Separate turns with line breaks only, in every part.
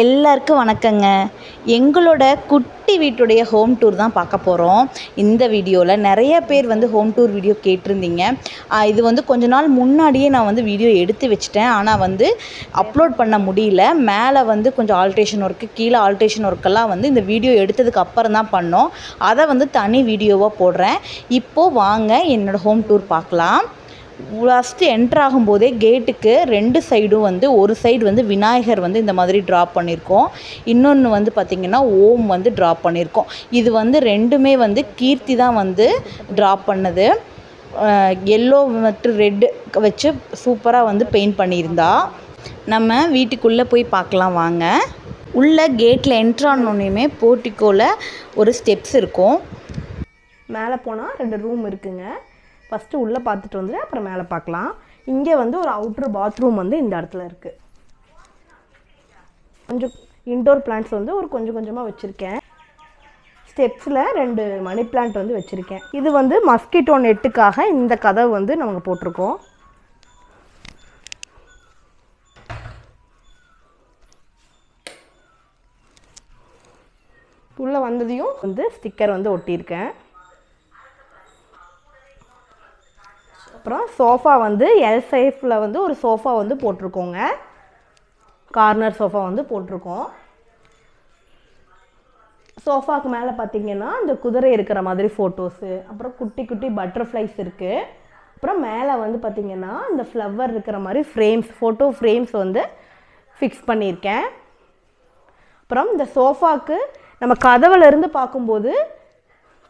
எல்லாருக்கும் வணக்கங்க. எங்களோட குட்டி வீட்டுடைய ஹோம் டூர் தான் பார்க்க போகிறோம் இந்த வீடியோவில் நிறைய பேர் வந்து ஹோம் டூர் வீடியோ கேட்டிருந்தீங்க. இது வந்து கொஞ்ச நாள் முன்னாடியே நான் வந்து வீடியோ எடுத்து வச்சிட்டேன். ஆனால் வந்து அப்லோட் பண்ண முடியல. மேலே வந்து கொஞ்சம் ஆல்ட்ரேஷன் ஒர்க்கு கீழே ஆல்ட்ரேஷன் ஒர்க்கெல்லாம் வந்து இந்த வீடியோ எடுத்ததுக்கு அப்புறம் தான் பண்ணோம். அதை வந்து தனி வீடியோவாக போடுறேன். இப்போது வாங்க என்னோடய ஹோம் டூர் பார்க்கலாம். ஃபஸ்ட்டு என்ட்ரு ஆகும்போதே கேட்டுக்கு ரெண்டு சைடும் வந்து ஒரு சைடு வந்து விநாயகர் வந்து இந்த மாதிரி ட்ராப் பண்ணியிருக்கோம் இன்னொன்று வந்து பார்த்திங்கன்னா ஓம் வந்து ட்ராப் பண்ணியிருக்கோம் இது வந்து ரெண்டுமே வந்து கீர்த்தி தான் வந்து ட்ராப் பண்ணது. எல்லோ மற்றும் ரெட்டு வச்சு சூப்பராக வந்து பெயிண்ட் பண்ணியிருந்தா. நம்ம வீட்டுக்குள்ளே போய் பார்க்கலாம் வாங்க. உள்ள கேட்டில் என்ட்ரானோடனேயுமே போர்ட்டிக்கோவில் ஒரு ஸ்டெப்ஸ் இருக்கும்.
மேலே போனால் ரெண்டு ரூம் இருக்குங்க. ஃபஸ்ட்டு உள்ளே பார்த்துட்டு வந்துட்டு அப்புறம் மேலே பார்க்கலாம். இங்கே வந்து ஒரு அவுட்ரு பாத்ரூம் வந்து இந்த இடத்துல இருக்குது கொஞ்சம் இன்டோர் பிளான்ட்ஸ் வந்து ஒரு கொஞ்சம் கொஞ்சமாக வச்சுருக்கேன். ஸ்டெப்ஸில் ரெண்டு மணி பிளான்ட் வந்து வச்சுருக்கேன். இது வந்து மஸ்கிட்டோ நெட்டுக்காக இந்த கதவு வந்து நாங்கள் போட்டிருக்கோம். உள்ளே வந்ததையும் வந்து ஸ்டிக்கர் வந்து ஒட்டியிருக்கேன். அப்புறம் சோஃபா வந்து எல் சைஃபில் வந்து ஒரு சோஃபா வந்து போட்டிருக்கோங்க. கார்னர் சோஃபா வந்து போட்டிருக்கோம். சோஃபாக்கு மேலே பார்த்தீங்கன்னா இந்த குதிரை இருக்கிற மாதிரி ஃபோட்டோஸு அப்புறம் குட்டி குட்டி பட்டர்ஃப்ளைஸ் இருக்குது அப்புறம் மேலே வந்து பார்த்தீங்கன்னா இந்த ஃப்ளவர் இருக்கிற மாதிரி ஃப்ரேம்ஸ் ஃபோட்டோ ஃப்ரேம்ஸ் வந்து ஃபிக்ஸ் பண்ணியிருக்கேன். அப்புறம் இந்த சோஃபாக்கு நம்ம கதவுலேருந்து பார்க்கும்போது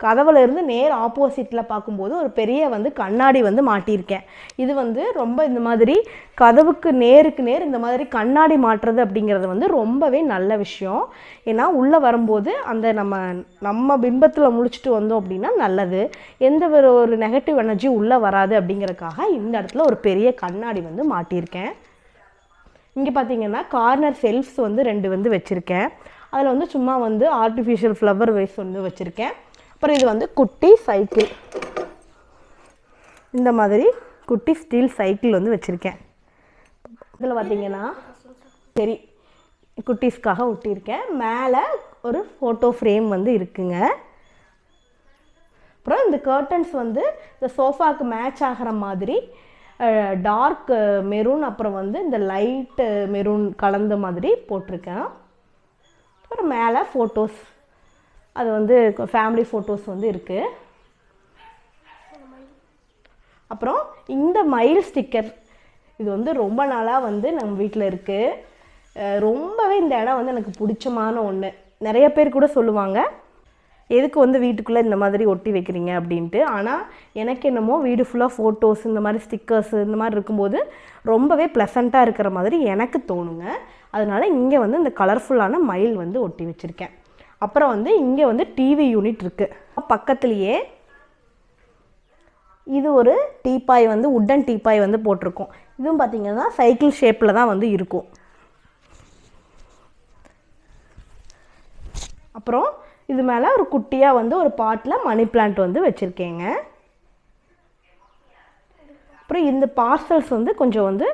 கதவுல இருந்து நேர் ஆப்போசிட்டில் பார்க்கும்போது ஒரு பெரிய வந்து கண்ணாடி வந்து மாட்டியிருக்கேன். இது வந்து ரொம்ப இந்த மாதிரி கதவுக்கு நேருக்கு நேர் இந்த மாதிரி கண்ணாடி மாட்டுறது அப்படிங்கிறது வந்து ரொம்பவே நல்ல விஷயம். ஏன்னா உள்ளே வரும்போது அந்த நம்ம நம்ம பிம்பத்தில் முழிச்சிட்டு வந்தோம் அப்படின்னா நல்லது. எந்த ஒரு ஒரு நெகட்டிவ் எனர்ஜி உள்ளே வராது அப்படிங்கிறதுக்காக இந்த இடத்துல ஒரு பெரிய கண்ணாடி வந்து மாட்டியிருக்கேன். இங்கே பார்த்தீங்கன்னா கார்னர் செல்ஃப்ஸ் வந்து ரெண்டு வந்து வச்சுருக்கேன். அதில் வந்து சும்மா வந்து ஆர்டிஃபிஷியல் ஃப்ளவர் வைஸ் வந்து வச்சுருக்கேன். அப்புறம் இது வந்து குட்டி சைக்கிள். இந்த மாதிரி குட்டி ஸ்டீல் சைக்கிள் வந்து வச்சுருக்கேன். இதில் பார்த்தீங்கன்னா சரி குட்டீஸ்க்காக ஒட்டியிருக்கேன். மேலே ஒரு ஃபோட்டோ ஃப்ரேம் வந்து இருக்குங்க. அப்புறம் இந்த கர்டன்ஸ் வந்து இந்த சோஃபாக்கு மேட்ச் ஆகிற மாதிரி டார்க் மெரூன் அப்புறம் வந்து இந்த லைட்டு மெரூன் கலந்த மாதிரி போட்டிருக்கேன். அப்புறம் மேலே ஃபோட்டோஸ் அது வந்து ஃபேமிலி ஃபோட்டோஸ் வந்து இருக்குது அப்புறம் இந்த மயில் ஸ்டிக்கர் இது வந்து ரொம்ப நாளாக வந்து நம்ம வீட்டில் இருக்குது ரொம்பவே இந்த இடம் வந்து எனக்கு பிடிச்சமான ஒன்று நிறைய பேர் கூட சொல்லுவாங்க எதுக்கு வந்து வீட்டுக்குள்ளே இந்த மாதிரி ஒட்டி வைக்கிறீங்க? அப்படின்ட்டு. ஆனால் எனக்கு என்னமோ வீடு ஃபுல்லாக ஃபோட்டோஸ் இந்த மாதிரி ஸ்டிக்கர்ஸ் இந்த மாதிரி இருக்கும்போது ரொம்பவே ப்ளசண்ட்டாக இருக்கிற மாதிரி எனக்கு தோணுங்க. அதனால் இங்கே வந்து இந்த கலர்ஃபுல்லான மயில் வந்து ஒட்டி வச்சுருக்கேன். அப்புறம் வந்து இங்கே வந்து டிவி யூனிட் இருக்குது பக்கத்துலேயே இது ஒரு டீப்பாய் வந்து உட்டன் டீப்பாய் வந்து போட்டிருக்கோம். இதுவும் பார்த்திங்கன்னா சைக்கிள் ஷேப்பில் தான் வந்து இருக்கும். அப்புறம் இது மேலே ஒரு குட்டியாக வந்து ஒரு பாட்டில் மணி பிளான்ட் வந்து வச்சுருக்கேங்க. அப்புறம் இந்த பார்சல்ஸ் வந்து கொஞ்சம் வந்து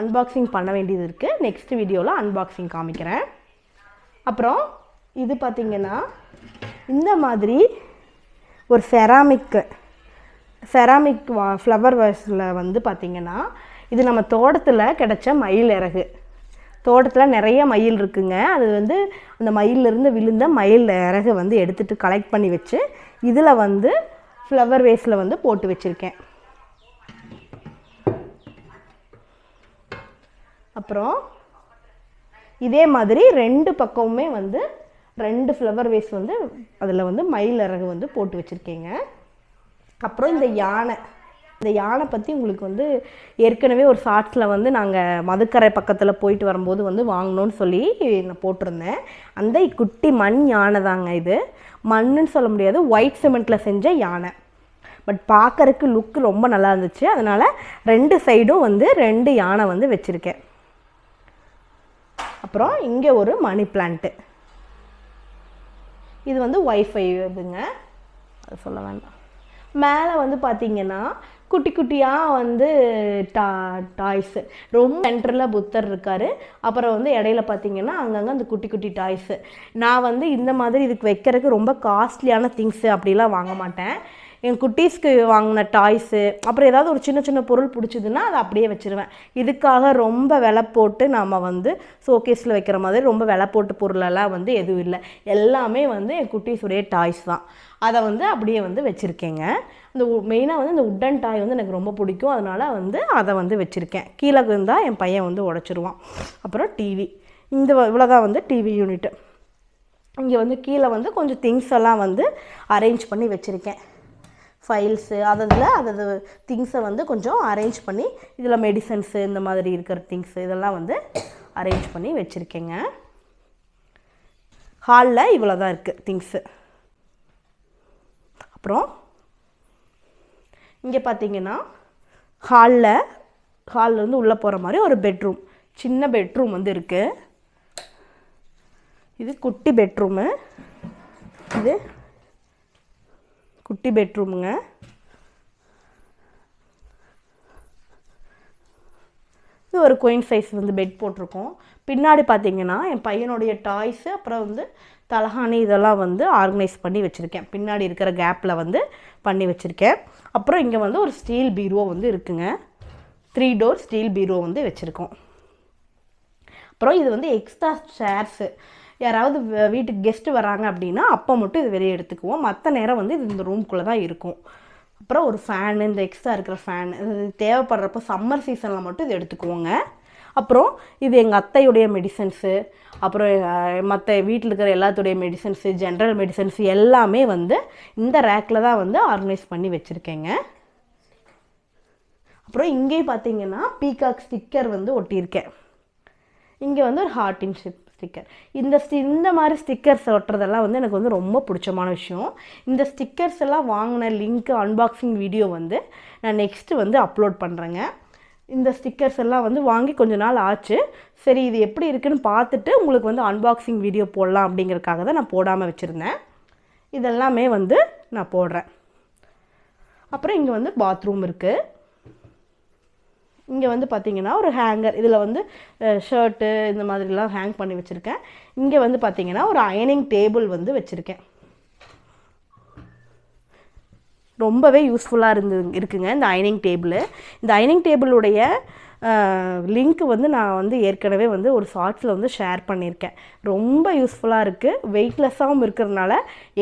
அன்பாக்சிங் பண்ண வேண்டியது இருக்குது நெக்ஸ்ட் வீடியோவில் அன்பாக்சிங் காமிக்கிறேன். அப்புறம் இது பார்த்திங்கன்னா இந்த மாதிரி ஒரு செராமிக்கு செராமிக் வா ஃப்ளவர் வாஷில் வந்து பார்த்திங்கன்னா இது நம்ம தோட்டத்தில் கிடச்ச மயில் இறகு. தோட்டத்தில் நிறைய மயில் இருக்குங்க. அது வந்து அந்த மயிலிருந்து விழுந்த மயில் இறகு வந்து எடுத்துகிட்டு கலெக்ட் பண்ணி வச்சு இதில் வந்து ஃப்ளவர் வேஸில் வந்து போட்டு வச்சுருக்கேன். அப்புறம் இதே மாதிரி ரெண்டு பக்கமுமே வந்து ரெண்டு ஃப்ளவர் வேஸ் வந்து அதில் வந்து மயில் இறகு வந்து போட்டு வச்சுருக்கேங்க. அப்புறம் இந்த யானை. இந்த யானை பற்றி உங்களுக்கு வந்து ஏற்கனவே ஒரு ஷார்ட்ஸில் வந்து நாங்கள் மதுக்கரை பக்கத்தில் போயிட்டு வரும்போது வந்து வாங்கணும்னு சொல்லி நான் போட்டிருந்தேன். அந்த குட்டி மண் யானை தாங்க இது. மண்ணுன்னு சொல்ல முடியாது ஒயிட் சிமெண்ட்டில் செஞ்ச யானை. பட் பார்க்கறக்கு லுக்கு ரொம்ப நல்லா இருந்துச்சு. அதனால் ரெண்டு சைடும் வந்து ரெண்டு யானை வந்து வச்சுருக்கேன். அப்புறம் இங்கே ஒரு மணி பிளான்ட்டு இது வந்து ஒய்ஃபை இதுங்க. அது சொல்ல வேண்டாம். மேலே வந்து பார்த்தீங்கன்னா குட்டி குட்டியாக வந்து டா டாய்ஸு. ரொம்ப சென்டரில் புத்தர் இருக்கார். அப்புறம் வந்து இடையில பார்த்தீங்கன்னா அங்கங்கே அந்த குட்டி குட்டி டாய்ஸு. நான் வந்து இந்த மாதிரி இதுக்கு வைக்கிறதுக்கு ரொம்ப காஸ்ட்லியான திங்ஸு அப்படிலாம் வாங்க மாட்டேன். என் குட்டீஸ்க்கு வாங்கின டாய்ஸு அப்புறம் ஏதாவது ஒரு சின்ன சின்ன பொருள் பிடிச்சிதுன்னா அதை அப்படியே வச்சுருவேன். இதுக்காக ரொம்ப விலை போட்டு நாம் வந்து ஷோகேஸில் வைக்கிற மாதிரி ரொம்ப விலை போட்டு பொருளெல்லாம் வந்து எதுவும் இல்லை. எல்லாமே வந்து என் குட்டீஸுடைய டாய்ஸ் தான். அதை வந்து அப்படியே வந்து வச்சுருக்கேங்க. இந்த மெயினாக வந்து இந்த உட்டன் டாய் வந்து எனக்கு ரொம்ப பிடிக்கும். அதனால் வந்து அதை வந்து வச்சுருக்கேன். கீழே இருந்தால் என் பையன் வந்து உடச்சிருவான். அப்புறம் டிவி இந்த இவ்வளோதான் வந்து டிவி யூனிட்டு இங்கே வந்து கீழே வந்து கொஞ்சம் திங்ஸ் எல்லாம் வந்து அரேஞ்ச் பண்ணி வச்சுருக்கேன். ஃபைல்ஸு அதில் அதது திங்ஸை வந்து கொஞ்சம் அரேஞ்ச் பண்ணி இதில் மெடிசன்ஸு இந்த மாதிரி இருக்கிற திங்ஸு இதெல்லாம் வந்து அரேஞ்ச் பண்ணி வச்சுருக்கேங்க. ஹாலில் இவ்வளோ தான் இருக்குது திங்ஸு அப்புறம் இங்கே பார்த்தீங்கன்னா ஹாலில் ஹாலில் உள்ளே போகிற மாதிரி ஒரு பெட்ரூம் சின்ன பெட்ரூம் வந்து இருக்குது இது குட்டி பெட்ரூமு இது குட்டி பெட்ரூமுங்க. இது ஒரு குயின் சைஸ் வந்து பெட் போட்டிருக்கோம். பின்னாடி பார்த்தீங்கன்னா என் பையனுடைய டாய்ஸு அப்புறம் வந்து தலகாணி இதெல்லாம் வந்து ஆர்கனைஸ் பண்ணி வச்சுருக்கேன். பின்னாடி இருக்கிற கேப்பில் வந்து பண்ணி வச்சுருக்கேன். அப்புறம் இங்கே வந்து ஒரு ஸ்டீல் பீரோ வந்து இருக்குங்க. த்ரீ டோர் ஸ்டீல் பீரோ வந்து வச்சுருக்கோம். அப்புறம் இது வந்து எக்ஸ்ட்ரா சேர்ஸு. யாராவது வீட்டுக்கு கெஸ்ட்டு வராங்க அப்படின்னா அப்போ மட்டும் இது வெளியே எடுத்துக்குவோம். மற்ற நேரம் வந்து இது இந்த ரூம்குள்ளே தான் இருக்கும். அப்புறம் ஒரு ஃபேனு இந்த எக்ஸ்ட்ரா இருக்கிற ஃபேன் இது தேவைப்படுறப்போ சம்மர் சீசனில் மட்டும் இது எடுத்துக்குவோங்க. அப்புறம் இது எங்கள் அத்தையுடைய மெடிசன்ஸு அப்புறம் மற்ற வீட்டில் இருக்கிற எல்லாத்துடைய மெடிசன்ஸு ஜென்ரல் மெடிசன்ஸ் எல்லாமே வந்து இந்த ரேக்கில் தான் வந்து ஆர்கனைஸ் பண்ணி வச்சுருக்கேங்க. அப்புறம் இங்கேயும் பார்த்தீங்கன்னா பீகாக் ஸ்டிக்கர் வந்து ஒட்டியிருக்கேன். இங்கே வந்து ஒரு ஹார்டின் ஷிப் ஸ்டிக்கர் இந்த ஸ்டி இந்த மாதிரி ஸ்டிக்கர்ஸ் ஒட்டுறதெல்லாம் வந்து எனக்கு வந்து ரொம்ப பிடிச்சமான விஷயம். இந்த ஸ்டிக்கர்ஸ் எல்லாம் வாங்கின லிங்க்கு அன்பாக்சிங் வீடியோ வந்து நான் நெக்ஸ்ட்டு வந்து அப்லோட் பண்ணுறேங்க இந்த ஸ்டிக்கர்ஸ் எல்லாம் வந்து வாங்கி கொஞ்ச நாள் ஆச்சு. சரி இது எப்படி இருக்குன்னு பார்த்துட்டு உங்களுக்கு வந்து அன்பாக்சிங் வீடியோ போடலாம் அப்படிங்கிறதுக்காக தான் நான் போடாமல் வச்சுருந்தேன். இதெல்லாமே வந்து நான் போடுறேன். அப்புறம் இங்கே வந்து பாத்ரூம் இருக்குது இங்கே வந்து பார்த்தீங்கன்னா ஒரு ஹேங்கர் இதில் வந்து ஷர்ட்டு இந்த மாதிரிலாம் ஹேங் பண்ணி வச்சுருக்கேன். இங்கே வந்து பார்த்தீங்கன்னா ஒரு அயனிங் டேபிள் வந்து வச்சுருக்கேன். ரொம்பவே யூஸ்ஃபுல்லாக இருந்து இருக்குங்க இந்த அயனிங் டேபிள் இந்த அயனிங் டேபிளுடைய லிங்க் வந்து நான் வந்து ஏற்கனவே வந்து ஒரு ஷார்ட்ஸில் வந்து ஷேர் பண்ணியிருக்கேன். ரொம்ப யூஸ்ஃபுல்லாக இருக்குது வெயிட்லெஸ்ஸாகவும் இருக்கிறதுனால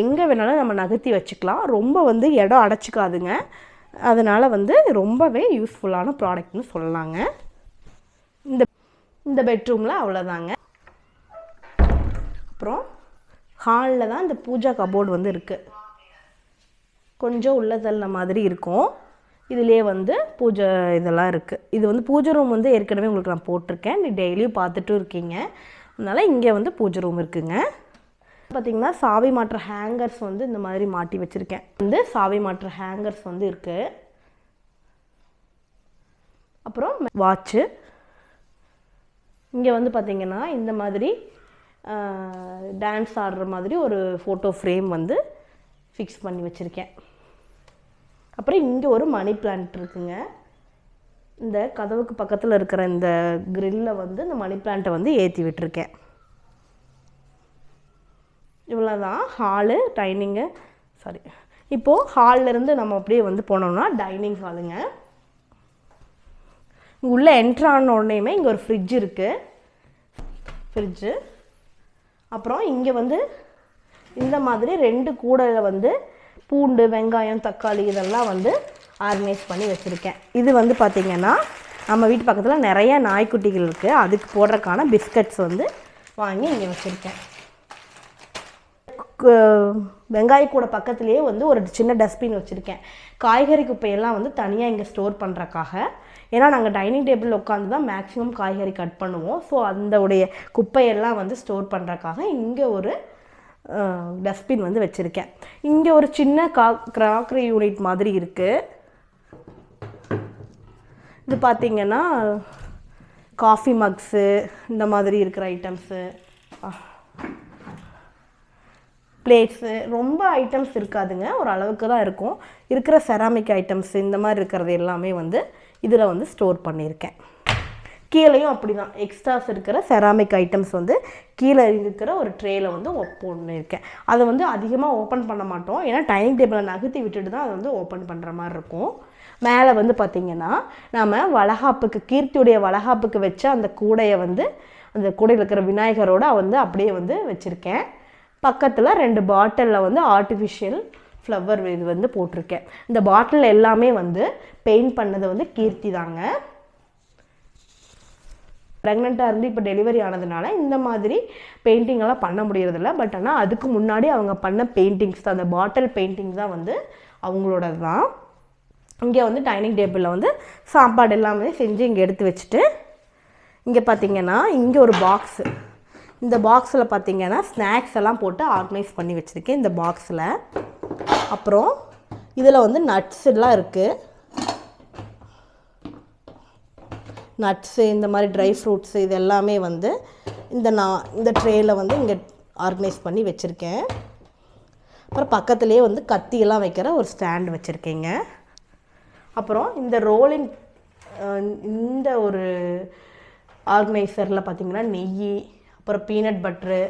எங்கே வேணாலும் நம்ம நகர்த்தி வச்சுக்கலாம். ரொம்ப வந்து இடம் அடைச்சிக்காதுங்க. அதனால் வந்து ரொம்பவே யூஸ்ஃபுல்லான ப்ராடக்ட்னு சொல்லலாங்க. இந்த இந்த பெட்ரூமில் அவ்வளோதாங்க அப்புறம் ஹாலில் தான் இந்த பூஜா கபோர்டு வந்து இருக்குது கொஞ்சம் உள்ள தள்ள மாதிரி இருக்கும். இதுலேயே வந்து பூஜை இதெல்லாம் இருக்குது இது வந்து பூஜை ரூம் வந்து ஏற்கனவே உங்களுக்கு நான் போட்டிருக்கேன். நீ டெய்லியும் பார்த்துட்டும் இருக்கீங்க. அதனால் இங்கே வந்து பூஜை ரூம் இருக்குங்க. பார்த்தீங்கன்னா சாவி மாற்ற ஹேங்கர்ஸ் வந்து இந்த மாதிரி மாட்டி வச்சுருக்கேன். வந்து சாவி மாற்ற ஹேங்கர்ஸ் வந்து இருக்குது அப்புறம் வாட்ச்சு இங்கே வந்து பார்த்தீங்கன்னா இந்த மாதிரி டான்ஸ் ஆடுற மாதிரி ஒரு ஃபோட்டோ ஃப்ரேம் வந்து ஃபிக்ஸ் பண்ணி வச்சுருக்கேன். அப்புறம் இங்கே ஒரு மணி பிளான்ட் இருக்குங்க. இந்த கதவுக்கு பக்கத்தில் இருக்கிற இந்த க்ரில்லில் வந்து இந்த மணி பிளான்ட்டை வந்து ஏற்றி விட்டுருக்கேன். இவ்வளோ தான் ஹாலு டைனிங்கு சாரி இப்போது ஹால்லேருந்து நம்ம அப்படியே வந்து போனோம்னா டைனிங் ஹாலுங்க உள்ளே என்ட்ரு ஆன உடனேயுமே இங்கே ஒரு ஃப்ரிட்ஜ் இருக்குது ஃப்ரிட்ஜு அப்புறம் இங்கே வந்து இந்த மாதிரி ரெண்டு கூடையில் வந்து பூண்டு வெங்காயம் தக்காளி இதெல்லாம் வந்து ஆர்கனைஸ் பண்ணி வச்சுருக்கேன். இது வந்து பார்த்திங்கன்னா நம்ம வீட்டு பக்கத்தில் நிறைய நாய்க்குட்டிகள் இருக்குது அதுக்கு போடுறக்கான பிஸ்கட்ஸ் வந்து வாங்கி இங்கே வச்சுருக்கேன். வெங்காய கூட பக்கத்துலேயே வந்து ஒரு சின்ன டஸ்ட்பின் வச்சுருக்கேன். காய்கறி குப்பையெல்லாம் வந்து தனியாக இங்கே ஸ்டோர் பண்ணுறக்காக ஏன்னா நாங்கள் டைனிங் டேபிள் உட்காந்து தான் மேக்ஸிமம் காய்கறி கட் பண்ணுவோம். ஸோ அந்த உடைய குப்பையெல்லாம் வந்து ஸ்டோர் பண்ணுறக்காக இங்கே ஒரு டஸ்ட்பின் வந்து வச்சுருக்கேன். இங்கே ஒரு சின்ன கா கிராக்கரி யூனிட் மாதிரி இருக்குது இது பார்த்திங்கன்னா காஃபி மக்ஸு இந்த மாதிரி இருக்கிற ஐட்டம்ஸு பிளேட்ஸு ரொம்ப ஐட்டம்ஸ் இருக்காதுங்க. ஒரு அளவுக்கு தான் இருக்கும். இருக்கிற செராமிக் ஐட்டம்ஸ் இந்த மாதிரி இருக்கிறது எல்லாமே வந்து இதில் வந்து ஸ்டோர் பண்ணியிருக்கேன். கீழேயும் அப்படி தான் எக்ஸ்ட்ராஸ் இருக்கிற செராமிக் ஐட்டம்ஸ் வந்து கீழே இருக்கிற ஒரு ட்ரேயில் வந்து பண்ணியிருக்கேன். அதை வந்து அதிகமாக ஓப்பன் பண்ண மாட்டோம். ஏன்னா டைனிங் டேபிளை நகர்த்தி விட்டுட்டு தான் அதை வந்து ஓப்பன் பண்ணுற மாதிரி இருக்கும். மேலே வந்து பார்த்திங்கன்னா நம்ம வளகாப்புக்கு கீர்த்தியுடைய வளகாப்புக்கு வச்ச அந்த கூடையை வந்து அந்த கூடையில் இருக்கிற விநாயகரோட வந்து அப்படியே வந்து வச்சுருக்கேன். பக்கத்தில் ரெண்டு பாட்டிலில் வந்து ஆர்டிஃபிஷியல் ஃப்ளவர் இது வந்து போட்டிருக்கேன். இந்த பாட்டில் எல்லாமே வந்து பெயிண்ட் பண்ணது வந்து கீர்த்தி தாங்க. ப்ரெக்னெண்ட்டாக இருந்து இப்போ டெலிவரி ஆனதுனால இந்த மாதிரி பெயிண்டிங்கெல்லாம் பண்ண முடியறதில்ல. பட் ஆனால் அதுக்கு முன்னாடி அவங்க பண்ண பெயிண்டிங்ஸ் தான் அந்த பாட்டில் பெயிண்டிங் தான் வந்து அவங்களோட தான் இங்கே வந்து டைனிங் டேபிளில் வந்து சாப்பாடு எல்லாமே செஞ்சு இங்கே எடுத்து வச்சுட்டு இங்கே பார்த்தீங்கன்னா இங்கே ஒரு பாக்ஸு இந்த பாக்ஸில் பார்த்தீங்கன்னா ஸ்நாக்ஸ் எல்லாம் போட்டு ஆர்கனைஸ் பண்ணி வச்சுருக்கேன் இந்த பாக்ஸில் அப்புறம் இதில் வந்து நட்ஸ் எல்லாம் இருக்குது நட்ஸு இந்த மாதிரி ட்ரை ஃப்ரூட்ஸு இது எல்லாமே வந்து இந்த நான் இந்த ட்ரேயில் வந்து இங்கே ஆர்கனைஸ் பண்ணி வச்சுருக்கேன். அப்புறம் பக்கத்துலேயே வந்து கத்தியெல்லாம் வைக்கிற ஒரு ஸ்டாண்ட் வச்சுருக்கேங்க. அப்புறம் இந்த ரோலிங் இந்த ஒரு ஆர்கனைசரில் பார்த்திங்கன்னா நெய் அப்புறம் பீனட் பட்ரு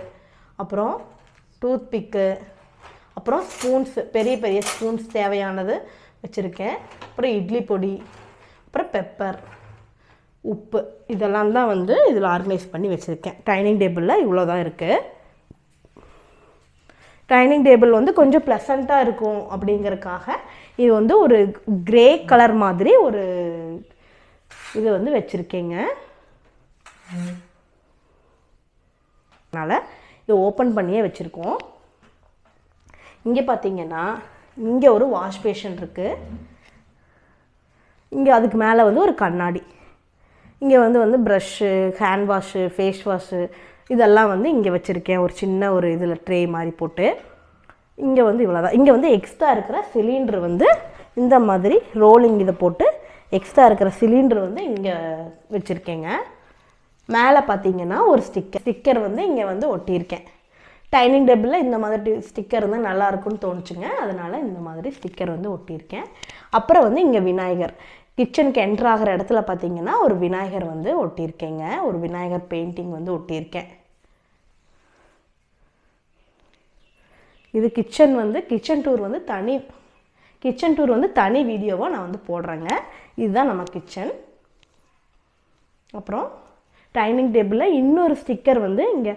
அப்புறம் டூத் பிக்கு அப்புறம் ஸ்பூன்ஸ் பெரிய பெரிய ஸ்பூன்ஸ் தேவையானது வச்சுருக்கேன். அப்புறம் இட்லி பொடி அப்புறம் பெப்பர் உப்பு. இதெல்லாம் தான் வந்து இதில் ஆர்கனைஸ் பண்ணி வச்சுருக்கேன். டைனிங் டேபிளில் இவ்வளோ தான் இருக்குது டைனிங் டேபிள் வந்து கொஞ்சம் ப்ளசண்ட்டாக இருக்கும் அப்படிங்கிறதுக்காக இது வந்து ஒரு கிரே கலர் மாதிரி ஒரு இது வந்து வச்சுருக்கேங்க. அதனால் இதை ஓப்பன் பண்ணியே வச்சுருக்கோம். இங்கே பார்த்தீங்கன்னா இங்கே ஒரு வாஷ் பேஷன் இருக்குது இங்கே அதுக்கு மேலே வந்து ஒரு கண்ணாடி. இங்கே வந்து வந்து brush hand wash face wash இதெல்லாம் வந்து இங்கே வச்சுருக்கேன். ஒரு சின்ன ஒரு இதில் ட்ரே மாதிரி போட்டு. இங்கே வந்து இவ்வளோ தான் இங்கே வந்து எக்ஸ்ட்ரா இருக்கிற சிலிண்டர் வந்து இந்த மாதிரி ரோலிங் இதை போட்டு எக்ஸ்ட்ரா இருக்கிற சிலிண்டர் வந்து இங்கே வச்சுருக்கேங்க. மேலே பார்த்தீங்கன்னா ஒரு ஸ்டிக்கர் ஸ்டிக்கர் வந்து இங்கே வந்து ஒட்டியிருக்கேன். டைனிங் டேபிளில் இந்த மாதிரி ஸ்டிக்கர் இருந்தால் நல்லா இருக்கும்னு தோணுச்சுங்க. அதனால் இந்த மாதிரி ஸ்டிக்கர் வந்து ஒட்டியிருக்கேன். அப்புறம் வந்து இங்கே விநாயகர். கிச்சனுக்கு என்ட்ரு ஆகிற இடத்துல பார்த்தீங்கன்னா ஒரு விநாயகர் வந்து ஒட்டியிருக்கேங்க. ஒரு விநாயகர் பெயிண்டிங் வந்து ஒட்டியிருக்கேன். இது கிச்சன் வந்து கிச்சன் டூர் வந்து தனி கிச்சன் டூர் வந்து தனி வீடியோவாக நான் வந்து போடுறேங்க. இதுதான் நம்ம கிச்சன் அப்புறம் டைனிங் டேபிளில் இன்னொரு ஸ்டிக்கர் வந்து இங்கே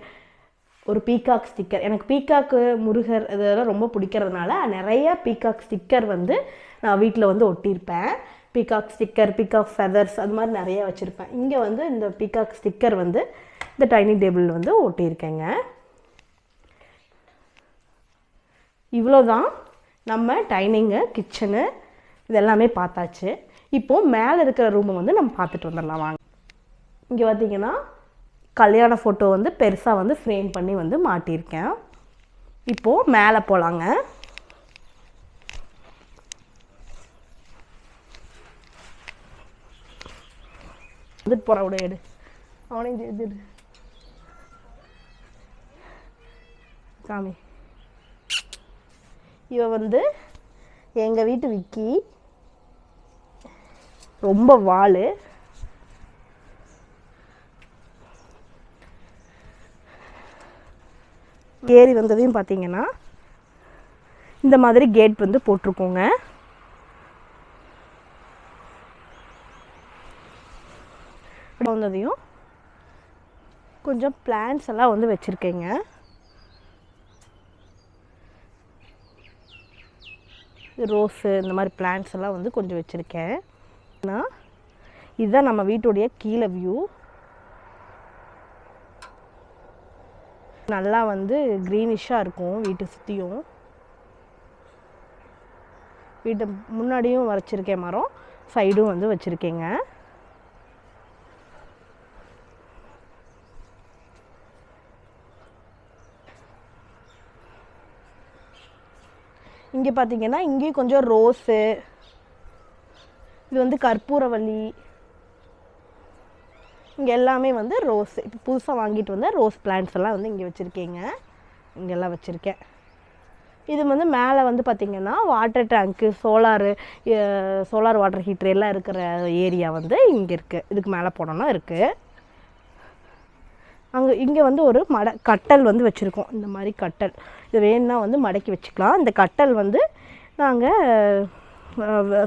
ஒரு பீகாக் ஸ்டிக்கர். எனக்கு பீகாக்கு முருகர் இதெல்லாம் ரொம்ப பிடிக்கிறதுனால நிறைய பீகாக் ஸ்டிக்கர் வந்து நான் வீட்டில் வந்து ஒட்டியிருப்பேன். பீகாக் ஸ்டிக்கர் பீகாக் ஃபெதர்ஸ் அது மாதிரி நிறைய வச்சுருப்பேன். இங்கே வந்து இந்த பீகாக் ஸ்டிக்கர் வந்து இந்த டைனிங் டேபிள் வந்து ஒட்டியிருக்கேங்க. இவ்வளோதான் நம்ம டைனிங்கு கிச்சனு இதெல்லாமே பார்த்தாச்சு. இப்போது மேலே இருக்கிற ரூமை வந்து நம்ம பார்த்துட்டு வந்துடலாம். வாங்க. இங்கே பார்த்தீங்கன்னா கல்யாண ஃபோட்டோ வந்து பெருசாக வந்து ஃப்ரேம் பண்ணி வந்து மாட்டியிருக்கேன். இப்போது மேலே போகலாங்க வந்துட்டு போகிற விட எடு. அவனையும் இது சாமி. இவ வந்து எங்கள் வீட்டு விக்கி. ரொம்ப வாள் ஏறி வந்ததையும் பார்த்தீங்கன்னா இந்த மாதிரி கேட் வந்து போட்டிருக்கோங்க. வந்ததையும் கொஞ்சம் பிளான்ஸ் எல்லாம் வந்து வச்சுருக்கேங்க. ரோஸு இந்த மாதிரி பிளான்ஸ் எல்லாம் வந்து கொஞ்சம் வச்சுருக்கேன். நான் இதுதான் நம்ம வீட்டுடைய கீழே வியூ நல்லா வந்து க்ரீனிஷாக இருக்கும் வீட்டை சுற்றியும் வீட்டு முன்னாடியும் வரைச்சிருக்கேன் மரம் சைடும் வந்து வச்சுருக்கேங்க. இங்கே பார்த்தீங்கன்னா இங்கேயும் கொஞ்சம் ரோஸு இது வந்து கற்பூரவள்ளி இங்கே எல்லாமே வந்து ரோஸ் இப்போ புதுசாக வாங்கிட்டு வந்த ரோஸ் பிளான்ட்ஸ் எல்லாம் வந்து இங்கே வச்சுருக்கேங்க. இங்கெல்லாம் வச்சுருக்கேன். இது வந்து மேலே வந்து பார்த்திங்கன்னா வாட்டர் டேங்க்கு சோலாரு சோலார் வாட்டர் ஹீட்டர் எல்லாம் இருக்கிற ஏரியா வந்து இங்கே இருக்குது இதுக்கு மேலே போனோன்னா இருக்குது அங்கே இங்கே வந்து ஒரு மட கட்டல் வந்து வச்சுருக்கோம். இந்த மாதிரி கட்டல். இது வேணும்னா வந்து மடக்கி வச்சுக்கலாம். இந்த கட்டல் வந்து நாங்கள்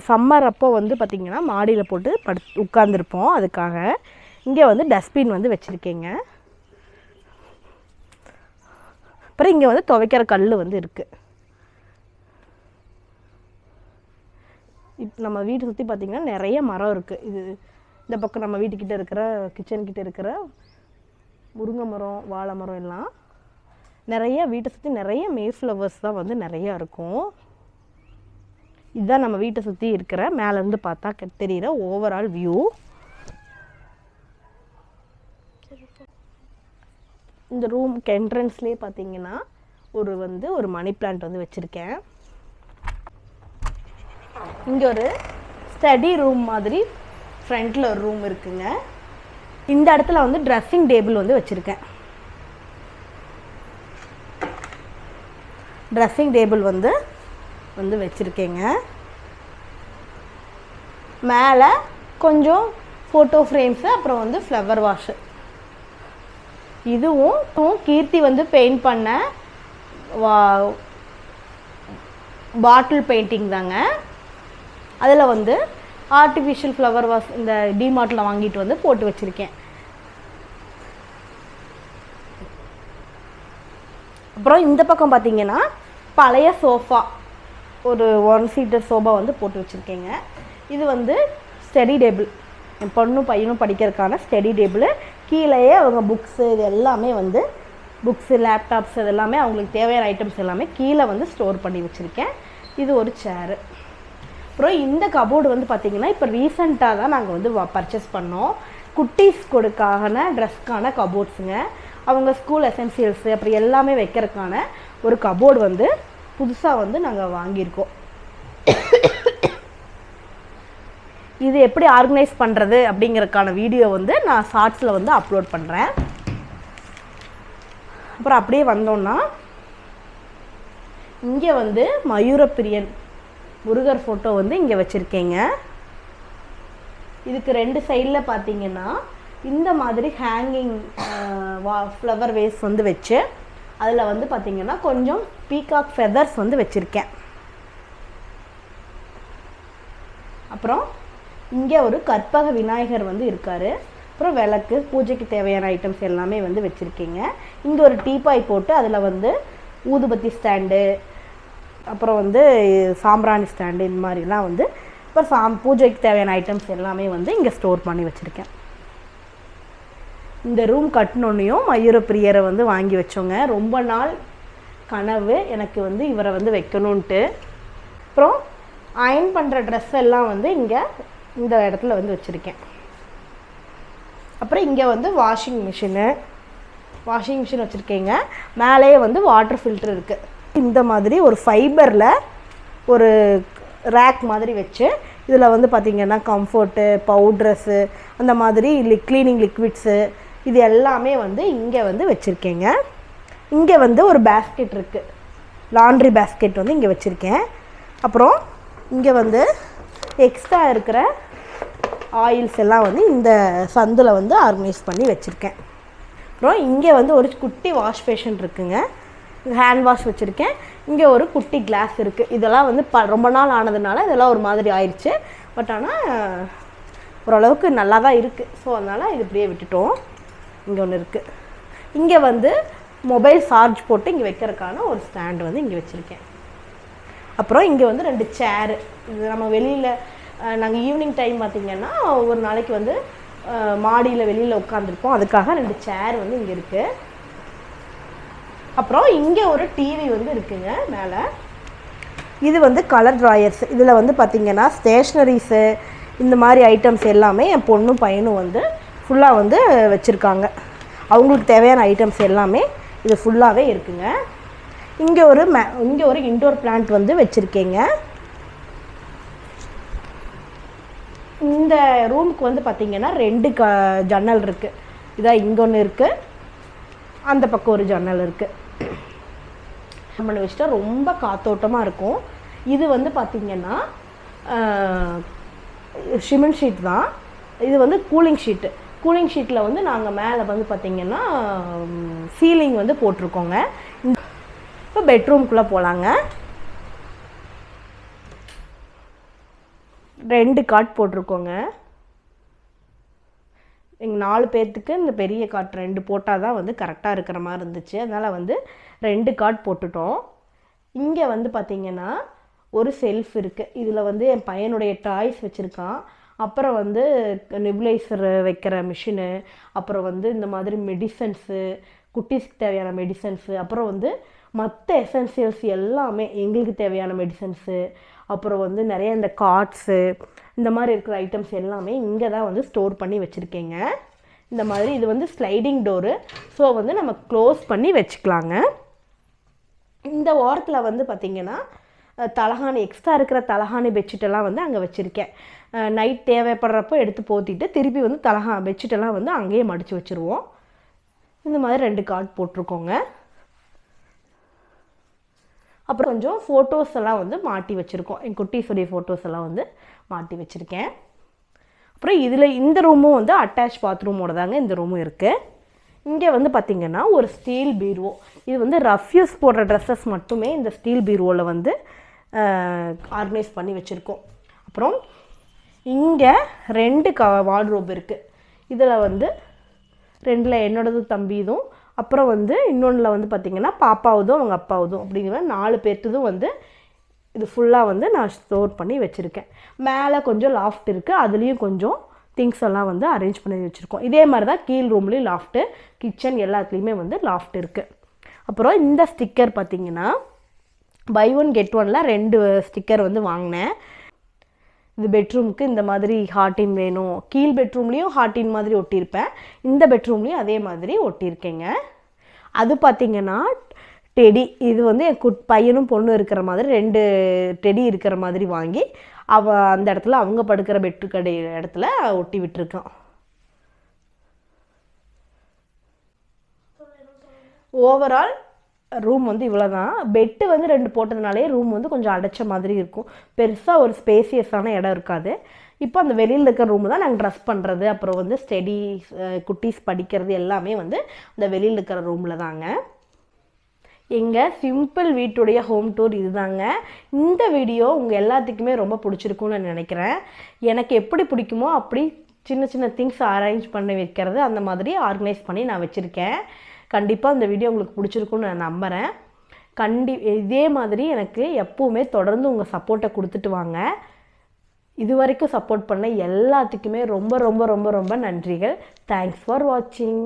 சம்மர் அப்போ வந்து பார்த்திங்கன்னா மாடியில் போட்டு படு உட்காந்துருப்போம் அதுக்காக. இங்கே வந்து டஸ்ட்பின் வந்து வச்சுருக்கேங்க. அப்புறம் இங்கே வந்து துவைக்கிற கல் வந்து இருக்குது இப் நம்ம வீட்டை சுற்றி பார்த்திங்கன்னா நிறைய மரம் இருக்குது இது இந்த பக்கம் நம்ம வீட்டுக்கிட்ட இருக்கிற கிச்சன்கிட்ட இருக்கிற முருங்கை மரம் வாழை மரம் எல்லாம் நிறைய வீட்டை சுற்றி நிறைய மே ஃப்ளவர்ஸ் தான் வந்து நிறையா இருக்கும். இதுதான் நம்ம வீட்டை சுற்றி இருக்கிற மேலேருந்து பார்த்தா தெரிகிற ஓவரால் வியூ இந்த ரூம்க்கு என்ட்ரன்ஸ்லேயே பார்த்தீங்கன்னா ஒரு வந்து ஒரு மணி பிளான்ட் வந்து வச்சுருக்கேன். இங்கே ஒரு ஸ்டடி ரூம் மாதிரி ஃப்ரண்ட்டில் ஒரு ரூம் இருக்குங்க. இந்த இடத்துல வந்து ட்ரெஸ்ஸிங் டேபிள் வந்து வச்சுருக்கேன். ட்ரெஸ்ஸிங் டேபிள் வந்து வந்து வச்சுருக்கேங்க. மேலே கொஞ்சம் ஃபோட்டோ ஃப்ரேம்ஸு அப்புறம் வந்து ஃப்ளவர் வாஷு இதுவும் கீர்த்தி வந்து பெயிண்ட் பண்ண வா பாட்டில் பெயிண்டிங் தாங்க. அதில் வந்து ஆர்டிஃபிஷியல் ஃப்ளவர் வாஸ் இந்த டிமார்ட்டில் வாங்கிட்டு வந்து போட்டு வச்சுருக்கேன். அப்புறம் இந்த பக்கம் பார்த்தீங்கன்னா பழைய சோஃபா ஒரு ஒன் சீட்டர் சோஃபா வந்து போட்டு வச்சுருக்கேங்க. இது வந்து ஸ்டடி டேபிள் என் பொண்ணும் பையனும் படிக்கிறதுக்கான ஸ்டடி டேபிள் கீழேயே அவங்க புக்ஸு இது எல்லாமே வந்து புக்ஸு லேப்டாப்ஸ் இது எல்லாமே அவங்களுக்கு தேவையான ஐட்டம்ஸ் எல்லாமே கீழே வந்து ஸ்டோர் பண்ணி வச்சுருக்கேன். இது ஒரு சேரு அப்புறம் இந்த கபோர்டு வந்து பார்த்திங்கன்னா இப்போ ரீசெண்டாக தான் நாங்கள் வந்து பர்ச்சேஸ் பண்ணோம். குட்டீஸ் கொடுக்கான ட்ரெஸ்க்கான கபோர்ட்ஸுங்க அவங்க ஸ்கூல் எசென்சியல்ஸு அப்புறம் எல்லாமே வைக்கிறதுக்கான ஒரு கபோர்டு வந்து புதுசாக வந்து நாங்கள் வாங்கியிருக்கோம். இது எப்படி ஆர்கனைஸ் பண்ணுறது அப்படிங்கிறதுக்கான வீடியோ வந்து நான் ஷார்ட்ஸில் வந்து அப்லோட் பண்ணுறேன் அப்புறம் அப்படியே வந்தோம்னா இங்கே வந்து மயூரப்பிரியன் முருகர் ஃபோட்டோ வந்து இங்கே வச்சுருக்கேங்க. இதுக்கு ரெண்டு சைடில் பார்த்தீங்கன்னா இந்த மாதிரி ஹேங்கிங் வா ஃப்ளவர் வேஸ் வந்து வச்சு அதில் வந்து பார்த்தீங்கன்னா கொஞ்சம் பீகாக் ஃபெதர்ஸ் வந்து வச்சுருக்கேன். அப்புறம் இங்கே ஒரு கற்பக விநாயகர் வந்து இருக்கார். அப்புறம் விளக்கு பூஜைக்கு தேவையான ஐட்டம்ஸ் எல்லாமே வந்து வச்சுருக்கீங்க. இங்கே ஒரு டீபாய் போட்டு அதில் வந்து ஊதுபத்தி ஸ்டாண்டு அப்புறம் வந்து சாம்பிராணி ஸ்டாண்டு இந்த மாதிரிலாம் வந்து அப்புறம் சாம் பூஜைக்கு தேவையான ஐட்டம்ஸ் எல்லாமே வந்து இங்கே ஸ்டோர் பண்ணி வச்சுருக்கேன். இந்த ரூம் கட்டினோன்னையும் மயூரப்பிரியரை வந்து வாங்கி வச்சோங்க. ரொம்ப நாள் கனவு எனக்கு வந்து இவரை வந்து வைக்கணுன்ட்டு அப்புறம் அயன் பண்ணுற ட்ரெஸ் எல்லாம் வந்து இங்கே இந்த இடத்துல வந்து வச்சுருக்கேன். அப்புறம் இங்கே வந்து வாஷிங் மிஷினு வாஷிங் மிஷின் வச்சுருக்கேங்க. மேலேயே வந்து வாட்டர் ஃபில்டர் இருக்குது இந்த மாதிரி ஒரு ஃபைபரில் ஒரு ரேக் மாதிரி வச்சு இதில் வந்து பார்த்திங்கன்னா கம்ஃபர்ட்டு பவுட்ரஸ்ஸு அந்த மாதிரி லி க்ளீனிங் லிக்விட்ஸு இது எல்லாமே வந்து இங்கே வந்து வச்சுருக்கேங்க. இங்கே வந்து ஒரு பேஸ்கெட் இருக்குது லாண்ட்ரி பேஸ்கெட் வந்து இங்கே வச்சுருக்கேன். அப்புறம் இங்கே வந்து எக்ஸ்ட்ரா இருக்கிற ஆயில்ஸ் எல்லாம் வந்து இந்த சந்தில் வந்து ஆர்கனைஸ் பண்ணி வச்சுருக்கேன். அப்புறம் இங்கே வந்து ஒரு குட்டி வாஷ் பேஷன் இருக்குங்க. ஹேண்ட் வாஷ் வச்சுருக்கேன். இங்கே ஒரு குட்டி கிளாஸ் இருக்குது இதெல்லாம் வந்து ப ரொம்ப நாள் ஆனதுனால இதெல்லாம் ஒரு மாதிரி ஆயிடுச்சு பட் ஆனால் ஓரளவுக்கு நல்லா தான் இருக்குது ஸோ அதனால் இது இப்படியே விட்டுட்டோம். இங்கே ஒன்று இருக்குது இங்கே வந்து மொபைல் சார்ஜ் போட்டு இங்கே வைக்கிறதுக்கான ஒரு ஸ்டாண்ட் வந்து இங்கே வச்சுருக்கேன். அப்புறம் இங்கே வந்து ரெண்டு சேரு. இது நம்ம வெளியில் நாங்கள் ஈவினிங் டைம் பார்த்திங்கன்னா ஒரு நாளைக்கு வந்து மாடியில் வெளியில் உட்காந்துருப்போம் அதுக்காக ரெண்டு சேர் வந்து இங்கே இருக்குது அப்புறம் இங்கே ஒரு டிவி வந்து இருக்குங்க மேலே. இது வந்து கலர் ட்ராயர்ஸ் இதில் வந்து பார்த்திங்கன்னா ஸ்டேஷ்னரிஸு இந்த மாதிரி ஐட்டம்ஸ் எல்லாமே என் பொண்ணும் பையனும் வந்து ஃபுல்லாக வந்து வச்சுருக்காங்க. அவங்களுக்கு தேவையான ஐட்டம்ஸ் எல்லாமே இது ஃபுல்லாகவே இருக்குங்க. இங்கே ஒரு மே இங்கே ஒரு இன்டோர் பிளான்ட் வந்து வச்சுருக்கேங்க. இந்த ரூமுக்கு வந்து பார்த்திங்கன்னா ரெண்டு க ஜன்னல் இருக்குது இதான் இங்கே ஒன்று இருக்குது அந்த பக்கம் ஒரு ஜன்னல் இருக்குது பண்ணி வச்சுட்டா ரொம்ப காத்தோட்டமாக இருக்கும். இது வந்து பார்த்திங்கன்னா சிமெண்ட் ஷீட் தான். இது வந்து கூலிங் ஷீட்டு கூலிங் ஷீட்டில் வந்து நாங்கள் மேலே வந்து பார்த்திங்கன்னா சீலிங் வந்து போட்டிருக்கோங்க. இப்போ பெட்ரூம்குள்ளே போகலாங்க ரெண்டு காட் போட்டிருக்கோங்க. எங்கள் நாலு பேர்த்துக்கு இந்த பெரிய காட் ரெண்டு போட்டால் தான் வந்து கரெக்டாக இருக்கிற மாதிரி இருந்துச்சு. அதனால் வந்து ரெண்டு காட் போட்டுட்டோம். இங்கே வந்து பார்த்திங்கன்னா ஒரு செல்ஃப் இருக்குது இதில் வந்து என் பையனுடைய டாய்ஸ் வச்சுருக்கான். அப்புறம் வந்து நெபுலைசர் வைக்கிற மிஷினு அப்புறம் வந்து இந்த மாதிரி மெடிசன்ஸு குட்டீஸ்க்கு தேவையான மெடிசன்ஸு அப்புறம் வந்து மற்ற எசென்சியல்ஸ் எல்லாமே எங்களுக்கு தேவையான மெடிசன்ஸு அப்புறம் வந்து நிறைய இந்த கார்ட்ஸு இந்த மாதிரி இருக்கிற ஐட்டம்ஸ் எல்லாமே இங்கே தான் வந்து ஸ்டோர் பண்ணி வச்சுருக்கேங்க. இந்த மாதிரி இது வந்து ஸ்லைடிங் டோரு ஸோ வந்து நம்ம க்ளோஸ் பண்ணி வச்சுக்கலாங்க. இந்த ஓரத்தில் வந்து பார்த்திங்கன்னா தலகாணி எக்ஸ்ட்ரா இருக்கிற தலகாணி பெட்ஷீட்டெல்லாம் வந்து அங்கே வச்சுருக்கேன். நைட் தேவைப்படுறப்போ எடுத்து போத்திட்டு திருப்பி வந்து தலகா பெட்ஷீட்டெல்லாம் வந்து அங்கேயே மடித்து வச்சுருவோம். இந்த மாதிரி ரெண்டு கார்ட் போட்டிருக்கோங்க. அப்புறம் கொஞ்சம் ஃபோட்டோஸ் எல்லாம் வந்து மாட்டி வச்சுருக்கோம். என் குட்டீஸுடைய ஃபோட்டோஸ் எல்லாம் வந்து மாட்டி வச்சுருக்கேன். அப்புறம் இதில் இந்த ரூமும் வந்து அட்டாச் பாத்ரூமோட தாங்க இந்த ரூமும் இருக்குது இங்கே வந்து பார்த்திங்கன்னா ஒரு ஸ்டீல் பீரோ இது வந்து ரஃப்யூஸ் போடுற ட்ரெஸ்ஸஸ் மட்டுமே இந்த ஸ்டீல் பீரோவில் வந்து ஆர்கனைஸ் பண்ணி வச்சுருக்கோம். அப்புறம் இங்கே ரெண்டு க வார்ட்ரோப் இருக்குது இதில் வந்து ரெண்டில் என்னோடது தம்பிதும் அப்புறம் வந்து இன்னொன்றில் வந்து பார்த்திங்கன்னா பாப்பாவதும் அவங்க அப்பாவதும் அப்படிங்கிற நாலு பேர்த்ததும் வந்து இது ஃபுல்லாக வந்து நான் ஸ்டோர் பண்ணி வச்சுருக்கேன். மேலே கொஞ்சம் லாஃப்ட் இருக்குது அதுலேயும் கொஞ்சம் திங்ஸ் எல்லாம் வந்து அரேஞ்ச் பண்ணி வச்சுருக்கோம். இதே மாதிரி தான் கீழ் ரூம்லேயும் லாஃப்ட்டு கிச்சன் எல்லாத்துலேயுமே வந்து லாஃப்ட் இருக்குது அப்புறம் இந்த ஸ்டிக்கர் பார்த்திங்கன்னா பை ஒன் கெட் ஒனில் ரெண்டு ஸ்டிக்கர் வந்து வாங்கினேன். இது பெட்ரூமுக்கு இந்த மாதிரி ஹார்டின் வேணும். கீழ் பெட்ரூம்லேயும் ஹார்டின் மாதிரி ஒட்டியிருப்பேன். இந்த பெட்ரூம்லேயும் அதே மாதிரி ஒட்டியிருக்கேங்க. அது பார்த்தீங்கன்னா டெடி இது வந்து என் குட் பையனும் பொண்ணு இருக்கிற மாதிரி ரெண்டு டெடி இருக்கிற மாதிரி வாங்கி அவ அந்த இடத்துல அவங்க படுக்கிற பெட்டு கடை இடத்துல ஒட்டி விட்டுருக்கான். ஓவரால் ரூம் வந்து இவ்வளோ தான் பெட்டு வந்து ரெண்டு போட்டதுனாலே ரூம் வந்து கொஞ்சம் அடைச்ச மாதிரி இருக்கும். பெருசாக ஒரு ஸ்பேசியஸான இடம் இருக்காது. இப்போ அந்த வெளியில் இருக்கிற ரூம் தான் நாங்கள் ட்ரெஸ் பண்ணுறது அப்புறம் வந்து ஸ்டடி குட்டீஸ் படிக்கிறது எல்லாமே வந்து அந்த வெளியில் இருக்கிற ரூமில் தாங்க. எங்கள் சிம்பிள் வீட்டுடைய ஹோம் டூர் இதுதாங்க. இந்த வீடியோ உங்கள் எல்லாத்துக்குமே ரொம்ப பிடிச்சிருக்கும்னு நான் நினைக்கிறேன். எனக்கு எப்படி பிடிக்குமோ அப்படி சின்ன சின்ன திங்ஸ் அரேஞ்ச் பண்ணி வைக்கிறது அந்த மாதிரி ஆர்கனைஸ் பண்ணி நான் வச்சுருக்கேன். கண்டிப்பாக இந்த வீடியோ உங்களுக்கு பிடிச்சிருக்கும்னு நான் நம்புகிறேன் கண்டி இதே மாதிரி எனக்கு எப்போவுமே தொடர்ந்து உங்கள் சப்போர்ட்டை கொடுத்துட்டு வாங்க. இது வரைக்கும் சப்போர்ட் பண்ண எல்லாத்துக்குமே ரொம்ப ரொம்ப ரொம்ப ரொம்ப நன்றிகள். தேங்க்ஸ் ஃபார் வாட்சிங்